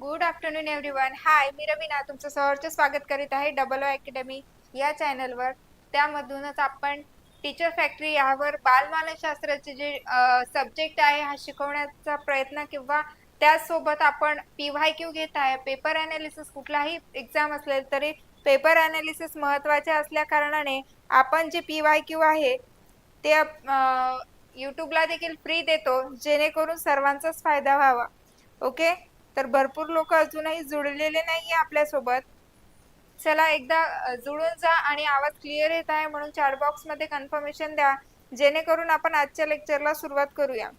Good afternoon everyone. हाय मी रवीना. तुमचं सहर्ष स्वागत करीत आहे डबल ओ अकॅडमी या चॅनलवर. त्यामधूनच आपण टीचर फॅक्टरी यावर बालमानसशास्त्राचे जे सब्जेक्ट आहे हा शिकवण्याचा प्रयत्न किंवा त्याचसोबत आपण पी व्हाय क्यू घेत आहे. पेपर अनालिसिस कुठलाही एक्झाम असले तरी पेपर अनालिसिस महत्त्वाचे असल्या कारणाने आपण जे पी व्हाय क्यू आहे ते यूट्यूबला देखील फ्री देतो जेणेकरून सर्वांचाच फायदा व्हावा. ओके तर भरपूर लोक अजूनही जुळलेले नाहीये आपल्यासोबत. चला एकदा जुळून जा आणि आवाज क्लिअर येत आहे म्हणून चॅट बॉक्समध्ये कन्फर्मेशन द्या. जेणेकरून आपण आजच्या लेक्चरला सुरुवात करूया.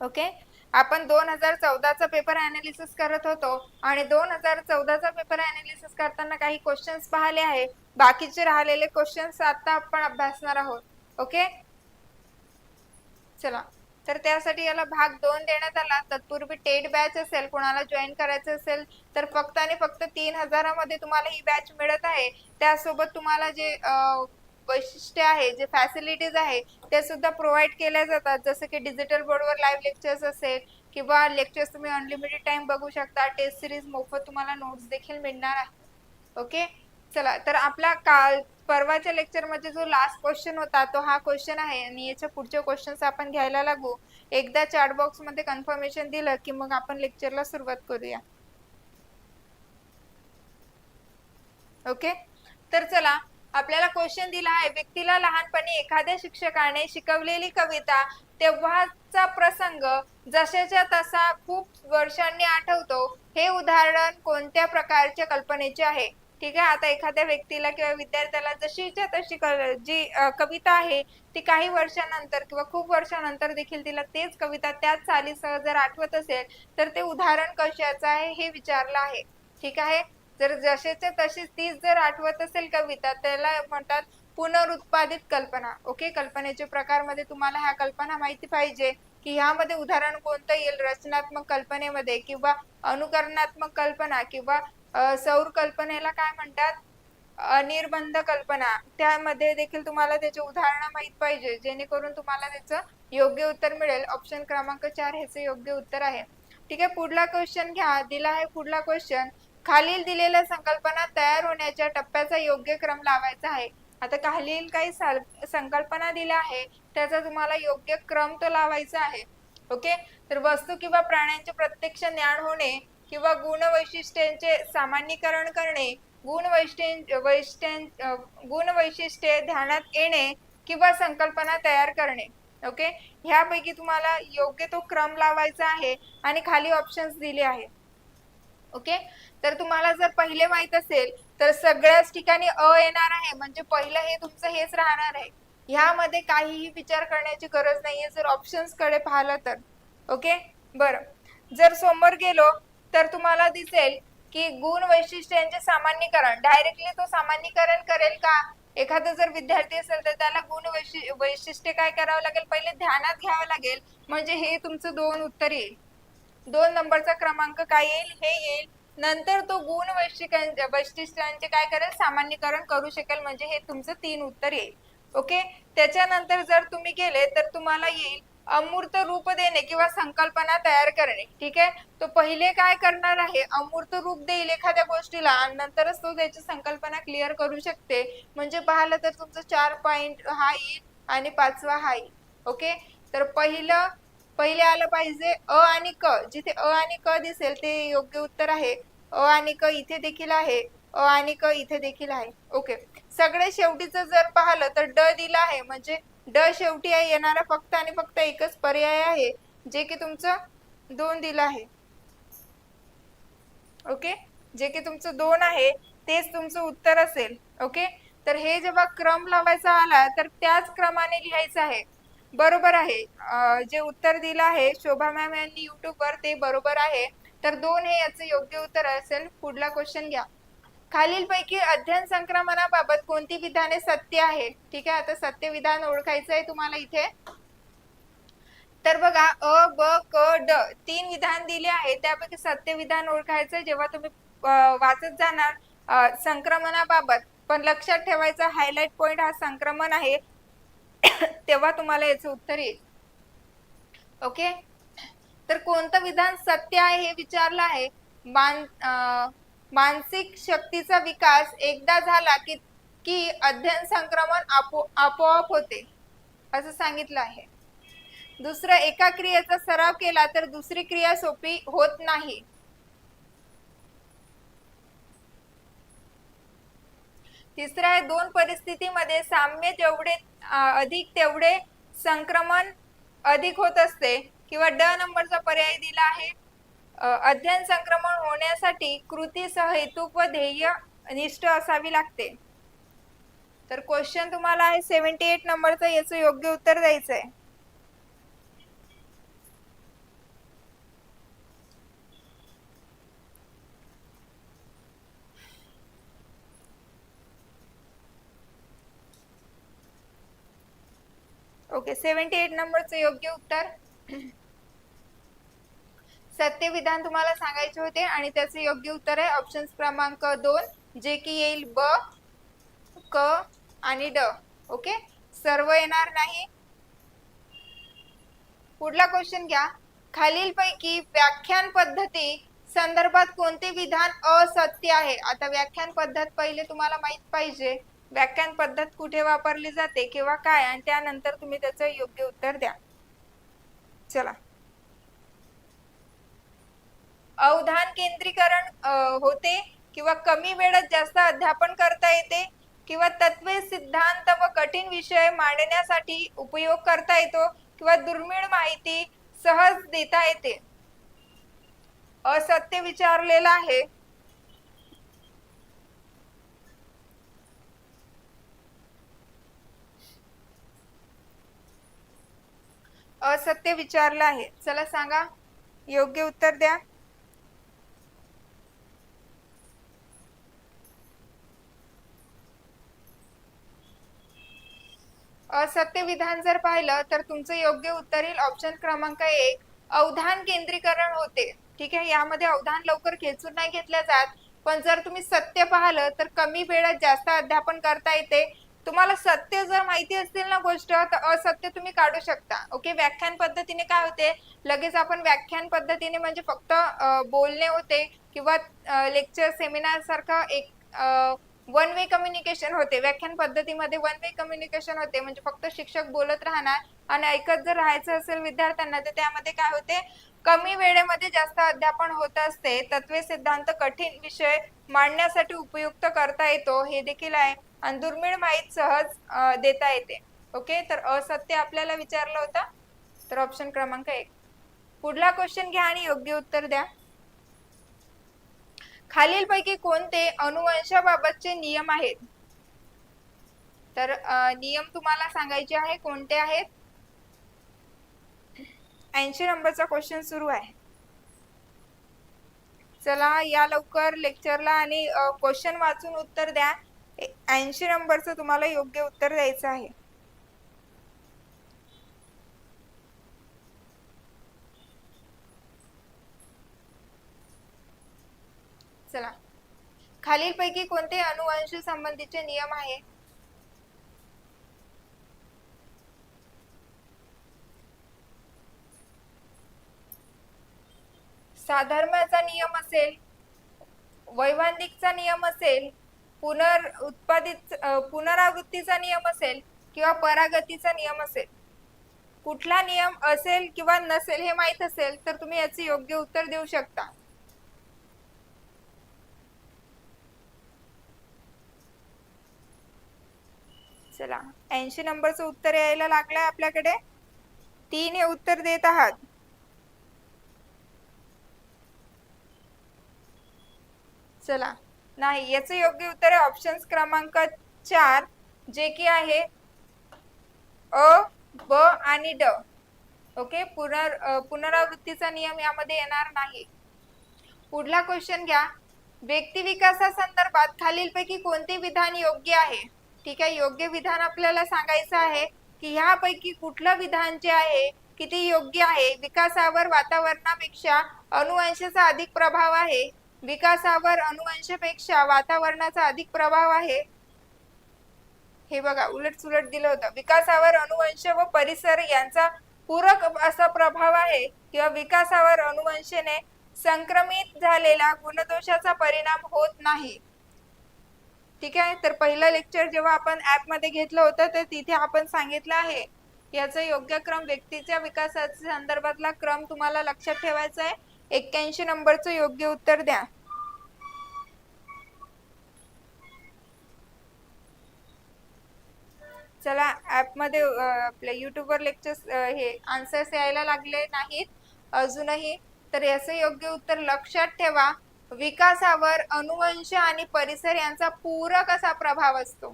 ओके आपण दोन हजार चौदाचा पेपर अनालिसिस करत होतो आणि दोन हजार चौदाचा पेपर अनालिसिस करताना काही क्वेश्चन्स पाहिले आहे. बाकीचे राहिलेले क्वेश्चन्स आता आपण अभ्यासणार आहोत. ओके चला. तर त्यासाठी याला भाग दोन देण्यात आला. तत्पूर्वी टेट बॅच असेल कोणाला जॉईन करायचं असेल तर फक्त आणि फक्त तीन हजारामध्ये तुम्हाला ही बॅच मिळत आहे. त्यासोबत तुम्हाला जे वैशिष्ट्य आहे जे फॅसिलिटीज आहे ते सुद्धा प्रोव्हाइड केल्या जातात. जसं की डिजिटल बोर्डवर लाईव्ह लेक्चर्स असेल किंवा लेक्चर्स तुम्ही अनलिमिटेड टाइम बघू शकता. टेस्ट सिरीज मोफत तुम्हाला नोट्स देखील मिळणार आहे. ओके चला तर आपला काल परवाच्या लेक्चरमध्ये जो लास्ट क्वेश्चन होता तो हा क्वेश्चन आहे आणि याच्या पुढचे क्वेश्चन्स आपण घ्यायला लागू. एकदा चॅट बॉक्समध्ये कन्फर्मेशन दिलं की मग आपण लेक्चरला सुरुवात करूया. ओके तर चला आपल्याला क्वेश्चन दिला आहे. व्यक्तीला लहानपणी एखाद्या शिक्षकाने शिकवलेली कविता तेव्हाचा प्रसंग जशाच्या तसा खूप वर्षांनी आठवतो. हे उदाहरण कोणत्या प्रकारच्या कल्पनेचे आहे? ठीक आहे? आता एखाद्या व्यक्तीला किंवा विद्यार्थ्याला जशीच्या तशी जी कविता आहे ती काही वर्षानंतर किंवा खूप वर्षानंतर देखील तिला तेच कविता त्याच चालीसह जर आठवत असेल तर ते उदाहरण कशाचं आहे हे विचारलं आहे. ठीक आहे? जर जसेच्या तशीच तीच जर आठवत असेल कविता त्याला म्हणतात पुनरुत्पादित कल्पना. ओके? कल्पनेचे प्रकारमध्ये तुम्हाला ह्या कल्पना माहिती पाहिजे की ह्यामध्ये उदाहरण कोणतं येईल? रचनात्मक कल्पनेमध्ये किंवा अनुकरणात्मक कल्पना किंवा सौर कल्पनेला काय म्हणतात? अनिर्बंध कल्पना. त्यामध्ये देखील तुम्हाला त्याचे उदाहरणं माहीत पाहिजे. जेणेकरून तुम्हाला त्याचं योग्य उत्तर मिळेल. ऑप्शन क्रमांक चार ह्याचं योग्य उत्तर आहे. ठीक आहे पुढला क्वेश्चन घ्या. दिला आहे पुढला क्वेश्चन खालील दिलेल्या संकल्पना तयार होण्याच्या टप्प्याचा योग्य क्रम लावायचा आहे. आता खालील काही संकल्पना दिल्या आहे. त्याचा तुम्हाला योग्य क्रम तो लावायचा आहे. ओके? तर वस्तू किंवा प्राण्यांचे प्रत्यक्ष ज्ञान होणे किंवा गुण वैशिष्ट्यांचे सामान्यीकरण करणे गुण वैशिष्ट्य वैशिष्ट्य गुण वैशिष्ट्ये ध्यानात येणे किंवा संकल्पना तयार करणे. ओके ह्यापैकी तुम्हाला योग्य तो क्रम लावायचा आहे आणि खाली ऑप्शन्स दिले आहेत. ओके तर तुम्हाला जर पहिले माहीत असेल तर सगळ्याच ठिकाणी अ येणार आहे म्हणजे पहिलं हे तुमचं हेच राहणार आहे. ह्यामध्ये काहीही विचार करण्याची गरज नाहीये जर ऑप्शन्सकडे पाहिलं तर. ओके बरं. जर समोर गेलो तर तुम्हाला दिसेल की गुण वैशिष्ट्यांचे सामान्यीकरण डायरेक्टली तो सामान्यीकरण करेल का? एखादा जर विद्यार्थी असेल तर त्याला गुण वैशि वैशिष्ट्य काय करावं लागेल? पहिले ध्यानात घ्यावं लागेल. म्हणजे हे तुमचं दोन उत्तर येईल. दोन नंबरचा क्रमांक काय येईल? हे येईल. नंतर तो गुण वैशिष्ट्यांचे वैशिष्ट्यांचे काय करेल? सामान्यीकरण करू शकेल. म्हणजे हे तुमचं तीन उत्तर येईल. ओके? त्याच्यानंतर जर तुम्ही गेले तर तुम्हाला येईल अमूर्त रूप देणे किंवा संकल्पना तयार करणे. ठीक आहे? तो पहिले काय करणार आहे? अमूर्त रूप देईल एखाद्या गोष्टीला आणि नंतरच तो त्याची संकल्पना क्लिअर करू शकते. म्हणजे पाहिलं तर तुमचं चार पॉइंट हा येईल आणि पाचवा हा येईल ओके? तर पहिलं पहिले आलं पाहिजे अ आणि क. जिथे अ आणि क दिसेल ते योग्य उत्तर आहे. अ आणि क इथे देखील आहे. अ आणि क इथे देखील आहे. ओके? सगळे शेवटीचं जर पाहिलं तर ड दिलं आहे. म्हणजे ड शेवटी आहे येणारा फक्त आणि फक्त एकच पर्याय आहे जे की तुमचं दोन दिलं आहे. ओके? जे की तुमचं दोन आहे तेच तुमचं उत्तर असेल. ओके? तर हे जेव्हा क्रम लावायचा आला तर त्याच क्रमाने लिहायचं आहे. बरोबर आहे. जे उत्तर दिलं आहे शोभा मॅम यांनी युट्यूबवर ते बरोबर आहे. तर दोन हे याचं योग्य उत्तर असेल. पुढला क्वेश्चन घ्या. खालीलपैकी अध्ययन संक्रमणाबाबत कोणती विधाने सत्य आहेत? ठीक आहे आता सत्य विधान ओळखायचं आहे तुम्हाला इथे. तर बघा अ ब क ड तीन विधान दिले आहे त्यापैकी सत्य विधान ओळखायचं जेव्हा तुम्ही वाचत जाणार संक्रमणाबाबत. पण लक्षात ठेवायचा हायलाइट पॉइंट हा संक्रमण आहे. तेव्हा तुम्हाला याचं उत्तर येईल. ओके? तर कोणतं विधान सत्य आहे हे विचारलं आहे? मान अं, मानसिक शक्तीचा विकास एकदा झाला की की अध्ययन संक्रमण आपो आपोआप होते असं सांगितलं आहे. दुसरं एका क्रियेचा सराव केला तर दुसरी क्रिया सोपी होत नाही. तिसरं आहे दोन परिस्थितीमध्ये साम्य जेवढे अधिक तेवढे संक्रमण अधिक होत असते किंवा ड नंबरचा पर्याय दिला आहे अध्ययन संक्रमण होण्यासाठी कृतीसह हेतुक व ध्येय निष्ठ असावी लागते. तर क्वेश्चन तुम्हाला आहे सेव्हन्टी एट नंबरचं याचं योग्य उत्तर द्यायचं आहे ओके सेव्हन्टी एट नंबरचं योग्य उत्तर. सत्य विधान तुम्हाला सांगायचे होते आणि त्याचे योग्य उत्तर आहे. ऑप्शन क्रमांक दोन जे की येईल ब क आणि ड. ओके? सर्व येणार नाही? पुढला क्वेश्चन घ्या. खालीलपैकी व्याख्यान पद्धती संदर्भात कोणते विधान असत्य आहे? आता व्याख्यान पद्धत पहिले तुम्हाला माहीत पाहिजे. व्याख्यान पद्धत कुठे वापरली जाते किंवा काय? आणि त्यानंतर तुम्ही त्याचं योग्य उत्तर द्या. चला. अवधान केंद्रीकरण अं, होते किंवा कमी वेळात जास्त अध्यापन करता येते किंवा तत्वे सिद्धांत व कठीण विषय मांडण्यासाठी उपयोग करता येतो किंवा दुर्मिळ माहिती सहज देता येते. असत्य विचारलेलं आहे. असत्य विचारलं आहे. चला सांगा. योग्य उत्तर द्या. असत्य विधान जर पाहिलं तर तुमचं योग्य उत्तर येईल. ऑप्शन क्रमांक एक अवधान केंद्रीकरण होते. ठीक आहे? यामध्ये अवधान लवकर खेचून नाही घेतल्या जात. पण जर तुम्ही सत्य पाहिलं तर कमी वेळात जास्त अध्यापन करता येते. तुम्हाला सत्य जर माहिती असतील ना गोष्ट तर असत्य तुम्ही काढू शकता. ओके? व्याख्यान पद्धतीने काय होते? लगेच आपण व्याख्यान पद्धतीने म्हणजे फक्त बोलणे होते किंवा लेक्चर सेमिनार सारखं एक वन वे कम्युनिकेशन होते. व्याख्यान पद्धतीमध्ये वन वे कम्युनिकेशन होते. म्हणजे फक्त शिक्षक बोलत राहणार आणि ऐकत जर राहायचं असेल विद्यार्थ्यांना तर त्यामध्ये काय होते? कमी वेळेमध्ये जास्त अध्यापन होत असते. तत्वे सिद्धांत कठीण विषय मांडण्यासाठी उपयुक्त करता येतो. हे देखील आहे. आणि दुर्मिळ माहीत सहज देता येते. ओके तर असत्य आपल्याला विचारलं होतं. तर ऑप्शन क्रमांक एक. पुढला क्वेश्चन घ्या आणि योग्य उत्तर द्या. खालीलपैकी कोणते अनुवंशाबाबतचे नियम आहेत? तर नियम तुम्हाला सांगायचे आहे कोणते आहेत? ऐंशी नंबरचा क्वेश्चन सुरू आहे. चला या लवकर लेक्चरला आणि क्वेश्चन वाचून उत्तर द्या. ऐंशी नंबरचं तुम्हाला योग्य उत्तर द्यायचं आहे. चला. खालीलपैकी कोणते अनुवंश संबंधीचे नियम आहे? साधर्म्याचा नियम असेल वैवांदिकचा नियम असेल पुनर उत्पादित पुनरावृत्तीचा नियम असेल किंवा परागतीचा नियम असेल. कुठला नियम असेल किंवा नसेल हे माहीत असेल तर तुम्ही याचे योग्य उत्तर देऊ शकता. चला. ऐंशी नंबरचं उत्तर यायला लागलंय आपल्याकडे. तीन हे उत्तर देत आहात. चला. नाही याचं योग्य उत्तर आहे ऑप्शन क्रमांक चार जे की आहे अ ब आणि ड. ओके? पुनर पुनरावृत्तीचा नियम यामध्ये येणार नाही. पुढला क्वेश्चन घ्या. व्यक्ती विकासासंदर्भात खालीलपैकी कोणते विधान योग्य आहे? ठीक आहे योग्य विधान आपल्याला सांगायचं आहे की ह्यापैकी कुठलं विधान जे आहे किती योग्य आहे? विकासावर वातावरणापेक्षा अनुवंशाचा अधिक प्रभाव आहे. विकासावर अनुवंशपेक्षा वातावरणाचा अधिक प्रभाव आहे. हे बघा उलट सुलट दिलं होतं. विकासावर अनुवंश व परिसर यांचा पूरक असा प्रभाव आहे किंवा विकासावर अनुवंशने संक्रमित झालेला गुणदोषाचा परिणाम होत नाही. ठीक आहे? तर पहिलं लेक्चर जेव्हा आपण ऍपमध्ये घेतलं होतं तर तिथे आपण सांगितलं आहे याचा योग्य क्रम व्यक्तीच्या विकासाच्या संदर्भातला क्रम तुम्हाला लक्षात ठेवायचा आहे. एक्क्याऐंशी नंबरचं योग्य उत्तर द्या. चला ऍपमध्ये आपल्या युट्यूबवर लेक्चर्स हे आन्सर्स यायला लागले नाहीत अजूनही. तर याचं योग्य उत्तर लक्षात ठेवा. विकासावर अनुवंश आणि परिसर यांचा पूरक असा प्रभाव असतो.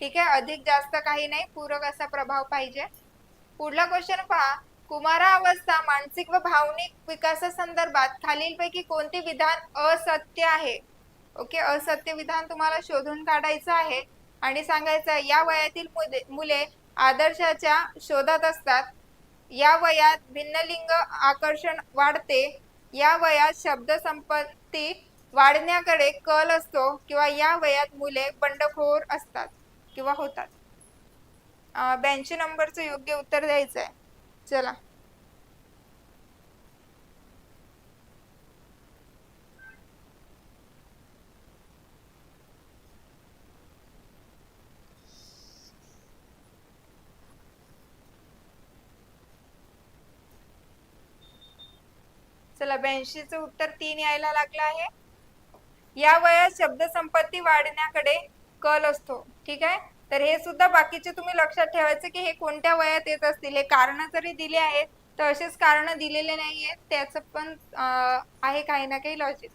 ठीक आहे? अधिक जास्त काही नाही पूरक असा प्रभाव पाहिजे. पुढला क्वेश्चन पहा. कुमारावस्था मानसिक व भावनिक विकासासंदर्भात खालीलपैकी कोणते विधान असत्य आहे? ओके? असत्य विधान तुम्हाला शोधून काढायचं आहे आणि सांगायचं या वयातील मुले- मुले आदर्शाच्या शोधात असतात. या वयात भिन्नलिंग आकर्षण वाढते. या वयात शब्द ती वाढण्याकडे कल असतो किंवा या वयात मुले बंडखोर असतात किंवा होतात. ब्याऐंशी नंबरचं योग्य उत्तर द्यायचं आहे चला. चला ब्याऐंशीचं उत्तर तीन यायला लागलं आहे. या वयात शब्दसंपत्ती वाढण्याकडे कल असतो ठीक आहे? तर हे सुद्धा बाकीचे तुम्ही लक्षात ठेवायचं की हे कोणत्या वयात येत असतील? हे कारण जरी दिले आहेत तर असेच कारण दिलेले नाही आहेत. त्याचं पण आहे काही ना काही लॉजिक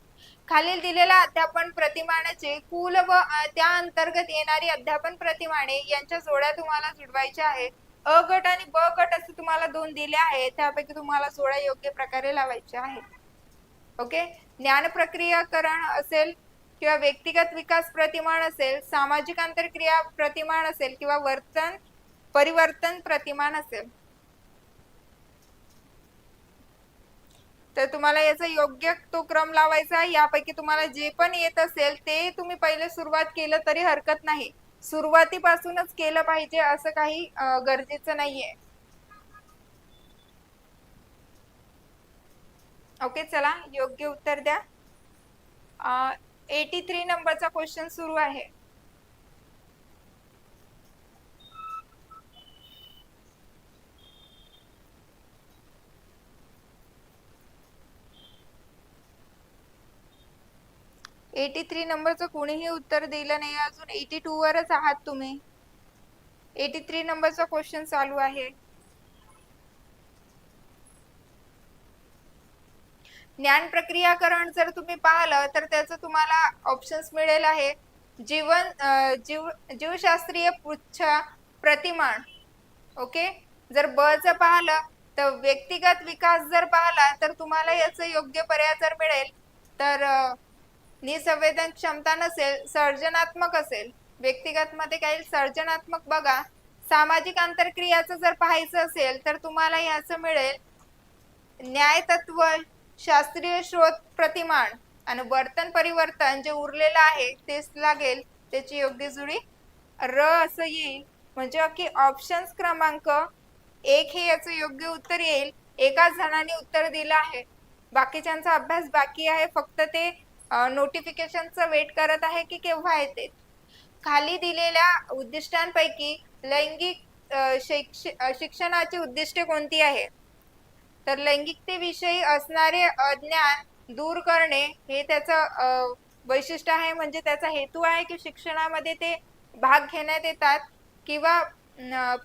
खालील दिलेल्या अध्यापन प्रतिमानाचे कुल व त्या अंतर्गत येणारी अध्यापन प्रतिमाने यांच्या जोड्या तुम्हाला जुडवायच्या आहेत. अ गट आणि ब गट असे तुम्हाला दोन दिले आहेत. त्यापैकी तुम्हाला सोळा योग्य प्रकारे लावायच्या आहेत. ओके? ज्ञान प्रक्रियाकरण असेल किंवा व्यक्तिगत विकास प्रतिमान असेल सामाजिक आंतरक्रिया प्रतिमान असेल किंवा वर्तन परिवर्तन प्रतिमान असेल. तर तुम्हाला याचा योग्य तो क्रम लावायचा यापैकी तुम्हाला जे पण येत असेल ते तुम्ही पहिले सुरुवात केलं तरी हरकत नाही. सुरुवातीपासूनच केलं पाहिजे असं काही गरजेचं नाहीये. ओके चला योग्य उत्तर द्या. एटी थ्री नंबरचा क्वेश्चन सुरू आहे. एटी थ्री नंबरचं कोणीही उत्तर दिलं नाही. अजून एटी टू वरच आहात तुम्ही. एटी थ्री नंबरचा क्वेश्चन चालू आहे. ज्ञान प्रक्रियाकरण जर तुम्ही पाहिलं तर त्याचं तुम्हाला ऑप्शन्स मिळेल आहे. जीवन जीव जीवशास्त्रीय पुच्छ प्रतिमान. ओके जर ब च पाहिलं तर व्यक्तिगत विकास जर पाहिला तर तुम्हाला याचं योग्य पर्याय जर मिळेल तर निसंवेदन क्षमता नसेल सर्जनात्मक असेल व्यक्तिगत मध्ये काही सर्जनात्मक बघा सामाजिक आंतरक्रियाचं जर पाहायचं असेल तर तुम्हाला याचं मिळेल न्याय तत्व शास्त्रीय शोध प्रतिमान आणि वर्तन परिवर्तन जे उरलेलं आहे तेच लागेल त्याची योग्य जुळी र असं येईल. म्हणजे की ऑप्शन्स क्रमांक एक हे याचं योग्य उत्तर येईल. एकाच जणांनी उत्तर दिलं आहे. बाकीच्यांचा अभ्यास बाकी आहे फक्त ते नोटिफिकेशनचं वेट करत आहे की केव्हा येते? खाली दिलेल्या उद्दिष्टांपैकी लैंगिक शैक्ष- शिक्षणाची उद्दिष्टे कोणती आहेत? तर लैंगिकतेविषयी असणारे अज्ञान दूर करणे हे त्याचं वैशिष्ट्य आहे. म्हणजे त्याचा हेतू आहे की शिक्षणामध्ये ते भाग घेण्यात येतात किंवा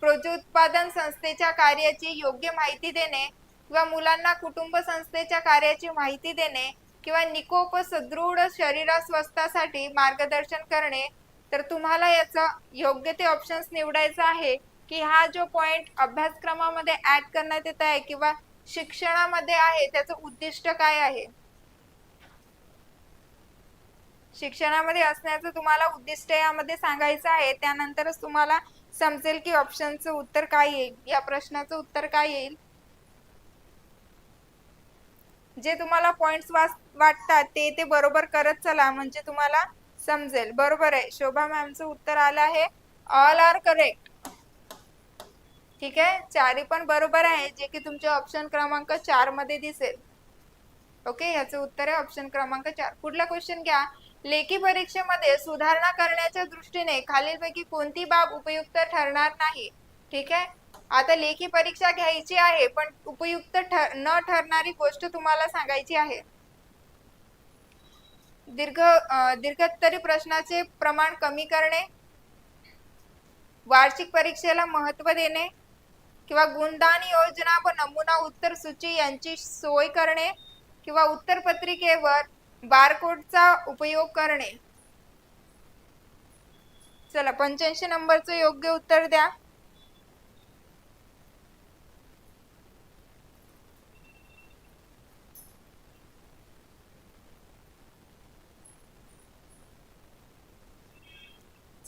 प्रोजोत्पादन संस्थेच्या कार्याची योग्य माहिती देणे किंवा मुलांना कुटुंब संस्थेच्या कार्याची माहिती देणे किंवा निकोप सदृढ शरीरास्वस्थासाठी मार्गदर्शन करणे तर तुम्हाला याचा योग्य ते ऑप्शन्स निवडायचा आहे की हा जो पॉइंट अभ्यासक्रमामध्ये ऍड करण्यात येत आहे किंवा शिक्षणामध्ये आहे त्याचं उद्दिष्ट काय आहे? शिक्षणामध्ये असण्याचं तुम्हाला उद्दिष्ट यामध्ये सांगायचं आहे. त्यानंतरच तुम्हाला समजेल की ऑप्शनचं उत्तर काय येईल या प्रश्नाचं उत्तर काय येईल. जे तुम्हाला पॉइंट्स वाटतात ते ते बरोबर करत चला म्हणजे तुम्हाला समजेल. बरोबर आहे. शोभा मॅमचं उत्तर आलं आहे. ऑल आर करेक्ट ठीक आहे? चारी पण बरोबर आहे जे की तुमचे ऑप्शन क्रमांक चारमध्ये दिसेल. ओके याचं उत्तर आहे ऑप्शन क्रमांक चार. पुढला क्वेश्चन घ्या. लेखी परीक्षेमध्ये सुधारणा करण्याच्या दृष्टीने खालीलपैकी कोणती बाब उपयुक्त ठरणार नाही? ठीक आहे? आता लेखी परीक्षा घ्यायची आहे पण उपयुक्त ठर न ठरणारी गोष्ट तुम्हाला सांगायची आहे. दीर्घ दीर्घोत्तरी प्रश्नाचे प्रमाण कमी करणे वार्षिक परीक्षेला महत्त्व देणे किंवा गुणदान योजना व नमुना उत्तर सूची यांची सोय करणे किंवा उत्तर पत्रिकेवर बारकोडचा उपयोग करणे. चला पंच्याऐंशी नंबरचं योग्य उत्तर द्या.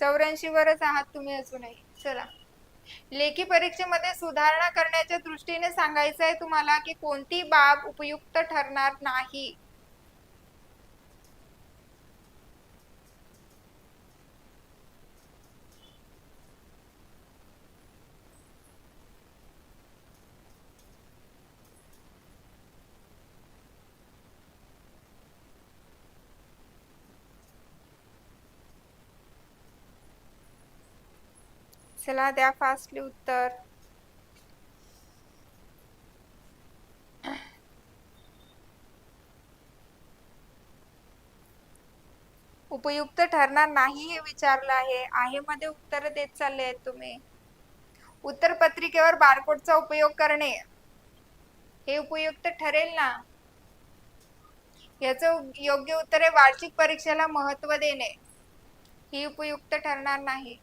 चौऱ्याऐंशी वरच आहात तुम्ही अजूनही. चला. लेखी परीक्षेमध्ये सुधारणा करण्याच्या दृष्टीने सांगायचं आहे तुम्हाला की कोणती बाब उपयुक्त ठरणार नाही? चला द्या फास्टली उत्तर. उपयुक्त ठरणार नाही हे विचारलं आहे. आहे मध्ये उत्तर देत चालले आहेत तुम्ही. उत्तर पत्रिकेवर बारकोडचा उपयोग करणे. हे उपयुक्त ठरेल ना? याच योग्य उत्तर आहे वार्षिक परीक्षेला महत्त्व देणे. ही उपयुक्त ठरणार नाही.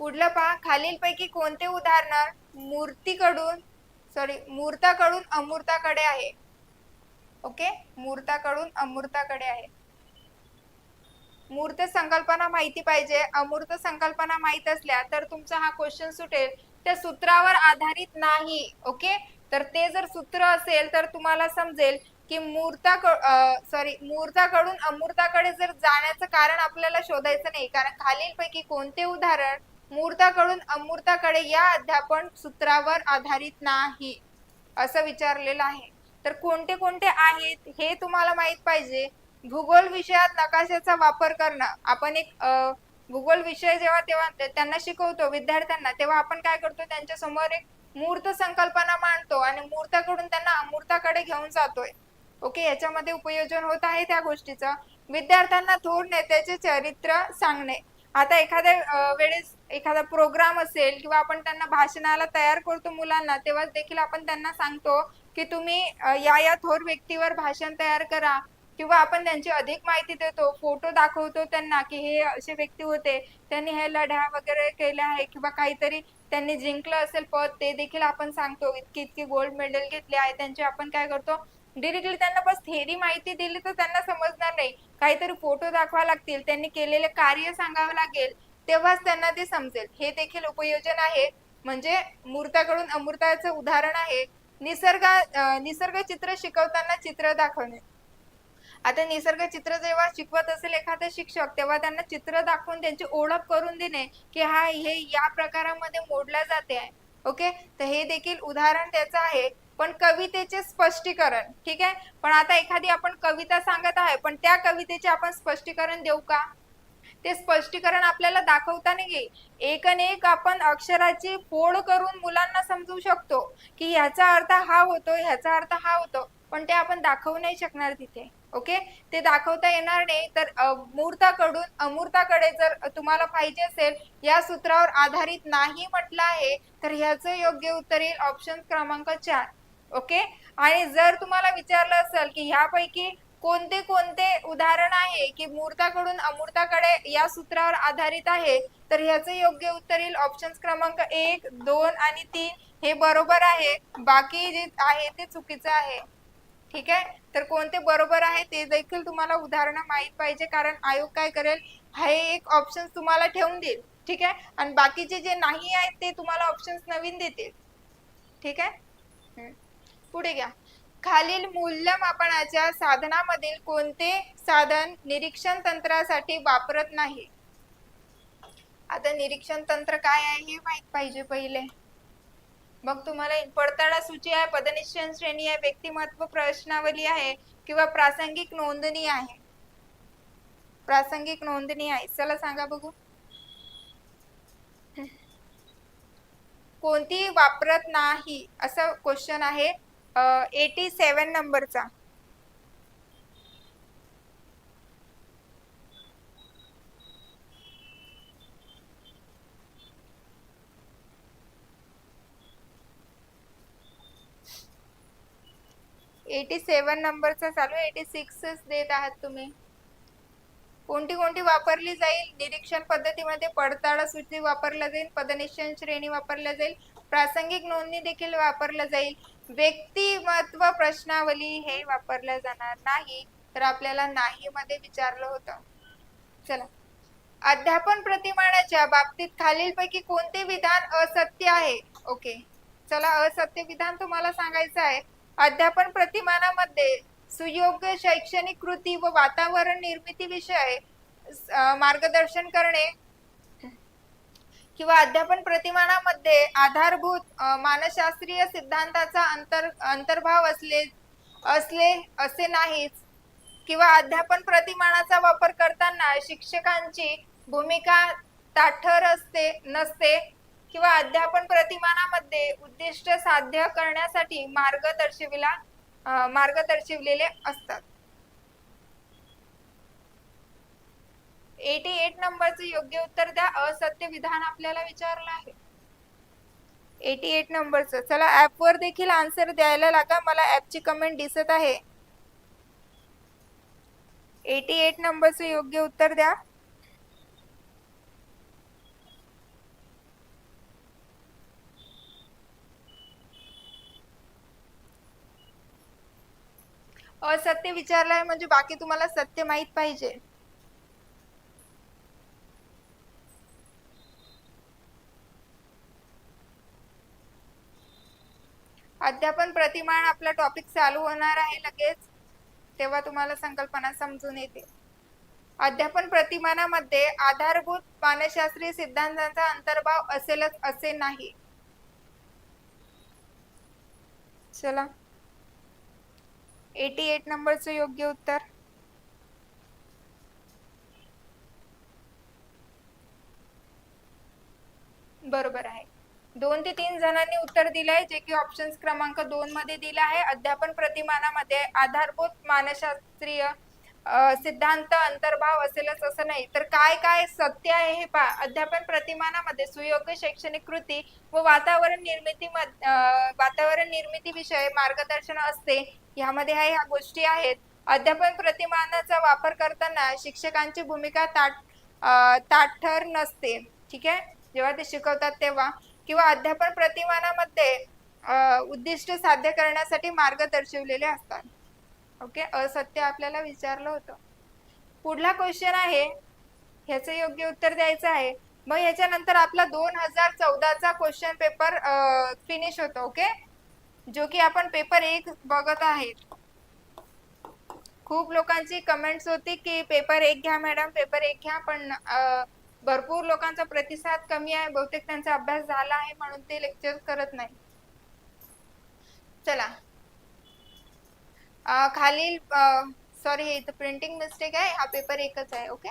पुढलं पहा खालीलपैकी कोणते उदाहरण मूर्तीकडून सॉरी मूर्ताकडून अमूर्ताकडे आहे? ओके मूर्ताकडून अमूर्ताकडे आहे. मूर्त संकल्पना माहिती पाहिजे. अमूर्त संकल्पना माहीत असल्या तर तुमचा हा क्वेश्चन सुटेल. त्या सूत्रावर आधारित नाही. ओके तर ते जर सूत्र असेल तर तुम्हाला समजेल की मूर्ता सॉरी मूर्ताकडून अमूर्ताकडे जर जाण्याचं कारण आपल्याला शोधायचं नाही कारण खालीलपैकी कोणते उदाहरण मूर्ताकडून अमूर्ताकडे या अध्यापन सूत्रावर आधारित नाही असं विचारलेलं आहे. तर कोणते कोणते आहेत हे तुम्हाला माहीत पाहिजे. भूगोल विषयात नकाशाचा वापर करणं. आपण एक भूगोल विषय जेव्हा तेव्हा त्यांना शिकवतो विद्यार्थ्यांना तेव्हा आपण काय करतो? त्यांच्यासमोर एक मूर्त संकल्पना मांडतो आणि मूर्ताकडून त्यांना अमूर्ताकडे घेऊन जातोय. ओके याच्यामध्ये उपयोजन होत आहे त्या गोष्टीचं. विद्यार्थ्यांना थोर नेत्याचे चरित्र सांगणे. आता एखाद्या वेळेस एखादा प्रोग्राम असेल किंवा आपण त्यांना भाषणाला तयार करतो मुलांना तेव्हा देखील आपण त्यांना सांगतो की तुम्ही या या थोर व्यक्तीवर भाषण तयार करा. किंवा आपण त्यांची अधिक माहिती देतो फोटो दाखवतो त्यांना की हे असे व्यक्ती होते त्यांनी हे लढ्या वगैरे केल्या आहे किंवा काहीतरी त्यांनी जिंकलं असेल पद ते देखील आपण सांगतो. इतकी इतकी गोल्ड मेडल घेतले आहे त्यांचे आपण काय करतो? डिरेक्टली त्यांना बस थेरी माहिती दिली तर त्यांना समजणार नाही. काहीतरी फोटो दाखवा लागतील त्यांनी केलेले कार्य सांगावं लागेल. तेव्हाच त्यांना ते समजेल. हे देखील उपयोजन आहे. म्हणजे मूर्ताकडून अमूर्ताचं उदाहरण आहे. निसर्ग निसर्ग चित्र शिकवताना चित्र दाखवणे. आता निसर्ग चित्र जेव्हा शिकवत असेल एखादा शिक्षक तेव्हा त्यांना चित्र दाखवून त्यांची ओळख करून देणे की हा हे या प्रकारामध्ये मोडला जाते आहे. ओके? तर हे देखील उदाहरण त्याचं आहे. पण कवितेचे स्पष्टीकरण ठीक आहे? पण आता एखादी आपण कविता सांगत आहे पण त्या कवितेचे आपण स्पष्टीकरण देऊ का? ते स्पष्टीकरण आपल्याला दाखवताना येईल एक आणि एक आपण अक्षराची फोड करून मुलांना समजू शकतो की ह्याचा अर्थ हा होतो ह्याचा अर्थ हा होतो पण ते आपण दाखवू नाही शकणार तिथे ओके? ते दाखवता येणार नाही तर मूर्ताकडून अमूर्ताकडे जर तुम्हाला पाहिजे असेल या सूत्रावर आधारित नाही म्हटलं आहे तर ह्याचं योग्य उत्तर येईल ऑप्शन क्रमांक चार ओके? आणि जर तुम्हाला विचारलं असेल की ह्यापैकी कोणते कोणते उदाहरण आहे की मूर्ताकडून अमूर्ताकडे या सूत्रावर आधारित आहे? तर ह्याचं योग्य उत्तर येईल ऑप्शन क्रमांक एक दोन आणि तीन. हे बरोबर आहे. बाकी जे आहे ते चुकीचं आहे. ठीक आहे? तर कोणते बरोबर आहे ते देखील तुम्हाला उदाहरणं माहीत पाहिजे कारण आयोग काय करेल? हे एक ऑप्शन तुम्हाला ठेवून देईल. ठीक आहे? आणि बाकीचे जे नाही आहेत ते तुम्हाला ऑप्शन्स नवीन देतील. ठीक आहे? पुढे घ्या. खालील मूल्यमापनाच्या साधनामधील कोणते साधन निरीक्षण तंत्रासाठी वापरत नाही? आता निरीक्षण तंत्र काय आहे हे माहीत पाहिजे पहिले. मग तुम्हाला पडताळा सूची आहे पदनिश्चय श्रेणी आहे व्यक्तिमत्व प्रश्नावली आहे किंवा प्रासंगिक नोंदणी आहे. प्रासंगिक नोंदणी आहे. चला सांगा बघू. कोणती वापरत नाही असं क्वेश्चन आहे. एटी सेवन नंबरचा. एटी सेवन नंबरचा चालू एटी सिक्सच देत आहात तुम्ही. कोणती कोणती वापरली जाईल? निरीक्षण पद्धतीमध्ये पडताळा सूची वापरला जाईल. पदनिश्चय श्रेणी वापरल्या जाईल. प्रासंगिक नोंदणी देखील वापरला जाईल. व्यक्तिमत्व प्रश्नावली हे वापरलं जाणार नाही तर आपल्याला नाही मध्ये विचारलं होतं. चला. अध्यापन प्रतिमानाच्या बाबतीत खालीलपैकी कोणते विधान असत्य आहे? ओके. चला असत्य विधान तुम्हाला सांगायचं आहे. अध्यापन प्रतिमानामध्ये सुयोग्य शैक्षणिक कृती व वातावरण निर्मिती विषय मार्गदर्शन करणे किंवा अध्यापन प्रतिमानामध्ये आधारभूत मानसशास्त्रीय सिद्धांताचा अंतर अंतर्भाव असले असले असे नाहीच. किंवा अध्यापन प्रतिमानाचा वापर करताना शिक्षकांची भूमिका ताठर असते नसते किंवा अध्यापन प्रतिमानामध्ये उद्दिष्ट साध्य करण्यासाठी मार्ग दर्शविला मार्ग दर्शविलेले असतात. एटी एट नंबरचं योग्य उत्तर द्या. असत्य विधान आपल्याला विचारलं आहे. एटी एट नंबरचं. चला ऍपवर देखील आन्सर द्यायला लागा. मला ऍपची कमेंट दिसत आहे. एटी एट नंबरचं योग्य उत्तर द्या. असत्य विचारलंय म्हणजे बाकी तुम्हाला सत्य माहीत पाहिजे. अध्यापन प्रतिमान आपला टॉपिक चालू होणार आहे लगेच. तेव्हा तुम्हाला संकल्पना समजून येते. अध्यापन प्रतिमानामध्ये आधारभूत मानसशास्त्रीय सिद्धांतांचा अंतर्भाव असेलच असे नाही. चला. एटी एट नंबरचं योग्य उत्तर. बरोबर आहे. दोन ते तीन जणांनी उत्तर दिलं आहे जे की ऑप्शन क्रमांक दोन मध्ये दिला आहे. अध्यापन प्रतिमानामध्ये आधारभूत मानसशास्त्रीय सिद्धांत अंतर्भाव असेलच असं नाही. तर काय काय सत्य आहे हे पा अध्यापन प्रतिमानामध्ये सुयोग्य शैक्षणिक कृती व वातावरण निर्मिती वातावरण निर्मिती विषय मार्गदर्शन असते. ह्यामध्ये ह्या ह्या गोष्टी आहेत. अध्यापन प्रतिमानाचा वापर करताना शिक्षकांची भूमिका ताट ताठर नसते. ठीक आहे? जेव्हा ते शिकवतात तेव्हा. किंवा अध्यापन प्रतिमानामध्ये उद्दिष्ट साध्य करण्यासाठी मार्ग दर्शवलेले असतात. ओके? असत्य आपल्याला विचारलं होतं. पुढला क्वेश्चन आहे. ह्याचं योग्य उत्तर द्यायचं आहे. मग ह्याच्यानंतर आपला दोन हजार चौदाचा क्वेश्चन पेपर फिनिश होतो. ओके? जो की आपण पेपर एक बघत आहेत. खूप लोकांची कमेंट्स होती की पेपर एक घ्या मॅडम पेपर एक घ्या पण भरपूर लोकांचा प्रतिसाद कमी आहे बहुतेक त्यांचा अभ्यास झाला आहे म्हणून ते लेक्चर करत नाही. चला. आ, खालील सॉरी हे इथं प्रिंटिंग मिस्टेक आहे हा पेपर एकच आहे ओके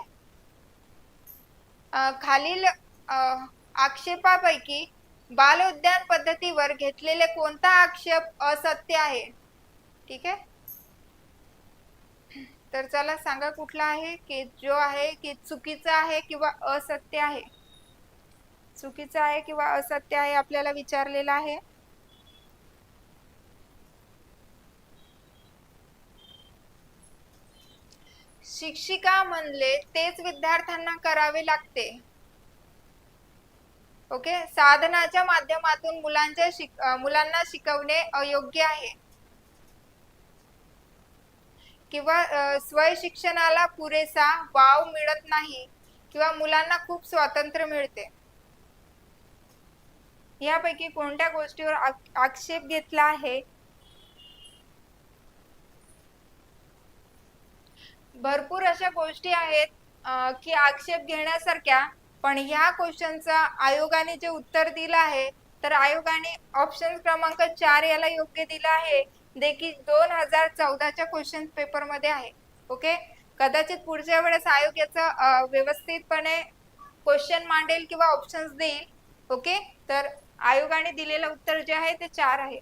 खालील आक्षेपापैकी बाल उद्यान पद्धतीवर घेतलेले कोणता आक्षेप असत्य आहे? ठीक आहे? तर चला सांगा कुठला आहे की जो आहे की चुकीचा आहे किंवा असत्य आहे? चुकीचा आहे किंवा असत्य आहे आपल्याला विचारलेला आहे. शिक्षिका म्हणले तेच विद्यार्थ्यांना करावे लागते. ओके? साधनाच्या माध्यमातून मुलांच्या शिक मुलांना शिकवणे अयोग्य आहे. किंवा स्वशिक्षणाला पुरेसा वाव मिळत नाही किंवा मुलांना खूप स्वातंत्र्य मिळते. यापैकी कोणत्या गोष्टीवर आक्षेप घेतला आहे? भरपूर अशा गोष्टी आहेत की आक्षेप घेण्यासारख्या पण ह्या क्वेश्चनचा आयोगाने जे उत्तर दिलं आहे तर आयोगाने ऑप्शन क्रमांक चार याला योग्य दिला आहे देखील दोन हजार चौदाच्या क्वेश्चन पेपरमध्ये आहे. ओके कदाचित पुढच्या वेळेस आयोग याचा व्यवस्थितपणे क्वेश्चन मांडेल किंवा ऑप्शन्स देईल. ओके तर आयोगाने दिलेलं उत्तर जे आहे ते चार आहे.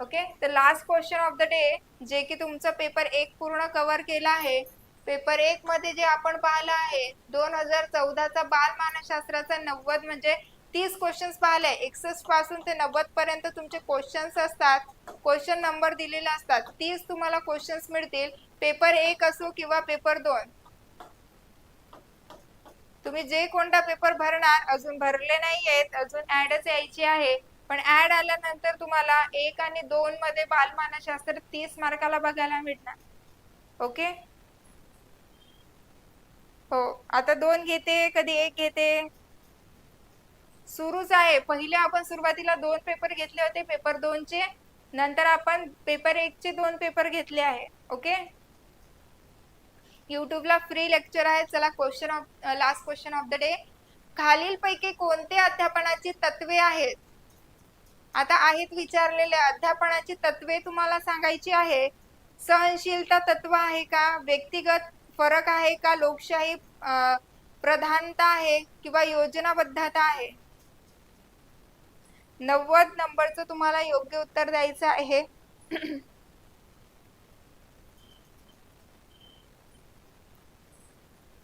ओके तर last question of the day जे की तुमचं पेपर एक पूर्ण कव्हर केला आहे. पेपर एक मध्ये जे आपण पाहिलं आहे दोन हजार चौदाचा बाल मानसशास्त्राचा नव्वद म्हणजे तीस क्वेश्चन्स पाहिले एकसष्टपासून ते नव्वद पर्यंत तुमचे क्वेश्चन्स असतात. क्वेश्चन नंबर दिलेले असतात. तीस तुम्हाला क्वेश्चन्स मिळतील. पेपर एक असो किंवा पेपर दोन. तुम्ही जे कोणता पेपर भरणार अजून भरले नाही आहेत अजून ऍडच यायची आहे. पण ऍड आल्यानंतर तुम्हाला एक आणि दोन मध्ये बालमानसशास्त्र तीस मार्काला बघायला मिळणार. ओके हो. आता दोन घेते कधी एक घेते? सुरूच आहे. पहिले आपण सुरुवातीला दोन पेपर घेतले होते पेपर दोन चे. नंतर आपण पेपर एक चे दोन पेपर घेतले आहे. ओके युट्यूबला फ्री लेक्चर आहे. चला question of last question of the day खालीलपैकी कोणते अध्यापनाची तत्वे आहेत? आता आहेत विचारलेले अध्यापनाची तत्वे तुम्हाला सांगायची आहे. सहनशीलता तत्व आहे का? व्यक्तिगत फरक आहे का? लोकशाही प्रधानता आहे किंवा योजनाबद्धता आहे? नव्वद नंबरचं तुम्हाला योग्य उत्तर द्यायचं आहे.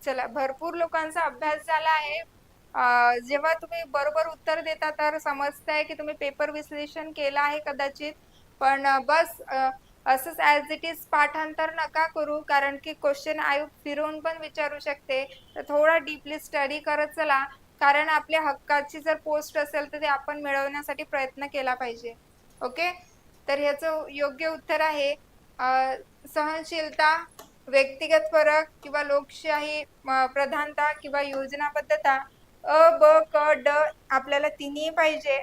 चला भरपूर लोकांचा अभ्यास झाला आहे. जेव्हा तुम्ही बरोबर उत्तर देता तर समजतंय की तुम्ही पेपर विश्लेषण केलं आहे कदाचित. पण बस असंच ऍज इट इज पाठांतर नका करू कारण की क्वेश्चन आयोग फिरवून पण विचारू शकते. तर थोडा डीपली स्टडी करत चला. कारण आपल्या हक्काची जर पोस्ट असेल तर ते आपण मिळवण्यासाठी प्रयत्न केला पाहिजे. ओके? तर ह्याचं योग्य उत्तर आहे सहनशीलता व्यक्तिगत फरक किंवा लोकशाही प्रधानता किंवा योजनाबद्धता अ ब क ड आपल्याला तिन्ही पाहिजे.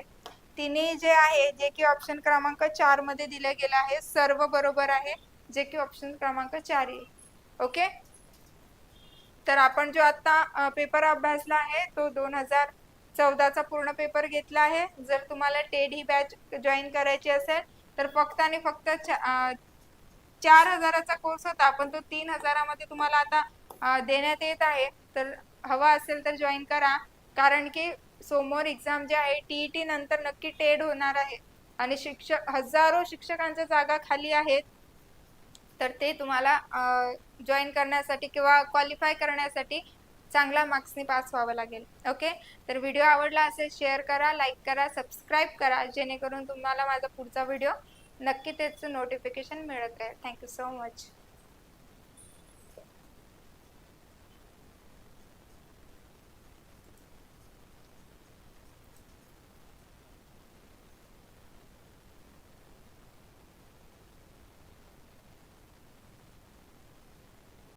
तिन्ही जे आहे जे की ऑप्शन क्रमांक चारमध्ये दिलं गेलं आहे सर्व बरोबर आहे जे की ऑप्शन क्रमांक चार येईल ओके? तर आपण जो आता पेपर अभ्यासला आहे तो दोन हजार चौदाचा पूर्ण पेपर घेतला आहे. जर तुम्हाला टेड ही बॅच जॉईन करायची असेल तर फक्त आणि फक्त चार हजाराचा कोर्स होता पण तो तीन हजारामध्ये तुम्हाला आता देण्यात येत आहे. तर हवा असेल तर जॉईन करा. कारण की समोर एक्झाम जे आहे टीईटी नंतर नक्की टेड होणार आहे. आणि शिक्षक हजारो शिक्षकांच्या जागा खाली आहेत. तर ते तुम्हाला जॉईन करण्यासाठी किंवा क्वालिफाय करण्यासाठी चांगला मार्क्सने पास व्हावं लागेल. ओके तर व्हिडिओ आवडला असेल शेअर करा लाईक करा सबस्क्राईब करा जेणेकरून तुम्हाला माझा पुढचा व्हिडिओ नक्की त्याचं नोटिफिकेशन मिळत राहील. Thank you so much